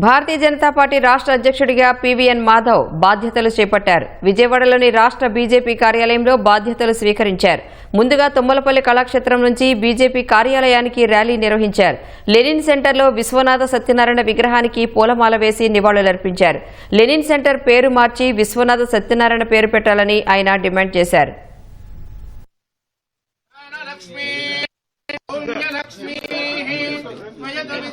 Bharatiya Janata party రాష్ట్ర అధ్యక్షుడిగా PVN Madhav బాధ్యతలు చేపట్టారు. విజయవాడలోని రాష్ట్ర బీజేపీ కార్యాలయంలో బాధ్యతలు స్వీకరించారు. ముందుగా తుమ్మలపల్లి కళాక్షేత్రం నుంచి బీజేపీ కార్యాలయానికి ర్యాలీ నిర్వహించారు. లెనిన్ సెంటర్లో విశ్వనాథ సత్యనారాయణ విగ్రహానికి పూలమాల వేసి నివాళులర్పించారు. లెనిన్ సెంటర్ పేరు మార్చి విశ్వనాథ సత్యనారాయణ పేరు పెట్టాలని ఆయన డిమాండ్ చేశారు. లక్ష్మీ పుణ్యలక్ష్మీ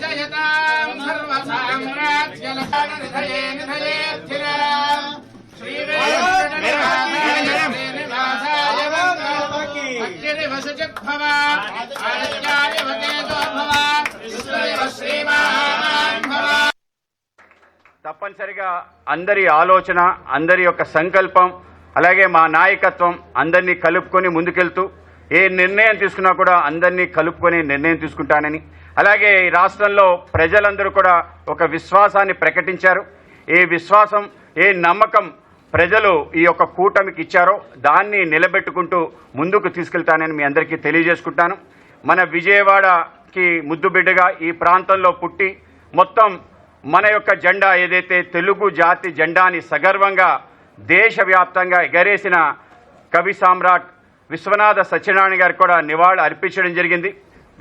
తప్పనిసరిగా అందరి ఆలోచన అందరి యొక్క సంకల్పం అలాగే మా నాయకత్వం అందరినీ కలుపుకొని ముందుకెళ్తూ ఏ నిర్ణయం తీసుకున్నా కూడా అందరినీ కలుపుకొని నిర్ణయం తీసుకుంటానని. అలాగే ఈ రాష్ట్రంలో ప్రజలందరూ కూడా ఒక విశ్వాసాన్ని ప్రకటించారు. ఏ విశ్వాసం ఏ నమ్మకం ప్రజలు ఈ యొక్క కూటమికి ఇచ్చారో దాన్ని నిలబెట్టుకుంటూ ముందుకు తీసుకెళ్తానని మీ అందరికీ తెలియజేసుకుంటాను. మన విజయవాడకి ముద్దుబిడ్డగా ఈ ప్రాంతంలో పుట్టి మొత్తం మన యొక్క జెండా ఏదైతే తెలుగు జాతి జెండాని సగర్వంగా దేశవ్యాప్తంగా ఎగరేసిన కవి సామ్రాట్ విశ్వనాథ సత్యనారాయణ గారికి కూడా నివాళులు అర్పించడం జరిగింది.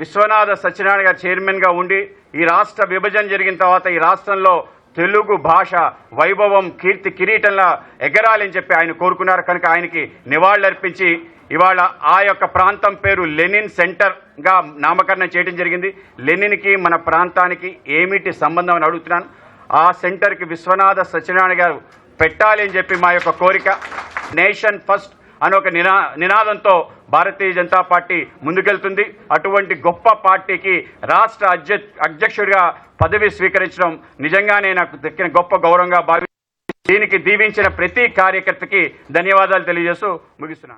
విశ్వనాథ సత్యనారాయణ గారు చైర్మన్గా ఉండి ఈ రాష్ట్ర విభజన జరిగిన తర్వాత ఈ రాష్ట్రంలో తెలుగు భాష వైభవం కీర్తి కిరీటంలా ఎగరాలని చెప్పి ఆయన కోరుకున్నారు. కనుక ఆయనకి నివాళులర్పించి ఇవాళ ఆ యొక్క ప్రాంతం పేరు లెనిన్ సెంటర్గా నామకరణం చేయడం జరిగింది. లెనిన్కి మన ప్రాంతానికి ఏమిటి సంబంధం అని అడుగుతున్నాను. ఆ సెంటర్కి విశ్వనాథ సత్యనారాయణ గారు పెట్టాలి అని చెప్పి మా యొక్క కోరిక. నేషన్ ఫస్ట్ అని ఒక నినా నినాదంతో భారతీయ జనతా పార్టీ ముందుకెళ్తుంది. అటువంటి గొప్ప పార్టీకి రాష్ట్ర అధ్య అధ్యక్షుడిగా పదవి స్వీకరించడం నిజంగానే నాకు దక్కిన గొప్ప గౌరవంగా భావి దీనికి దీవించిన ప్రతి కార్యకర్తకి ధన్యవాదాలు తెలియజేస్తూ ముగిస్తున్నాను.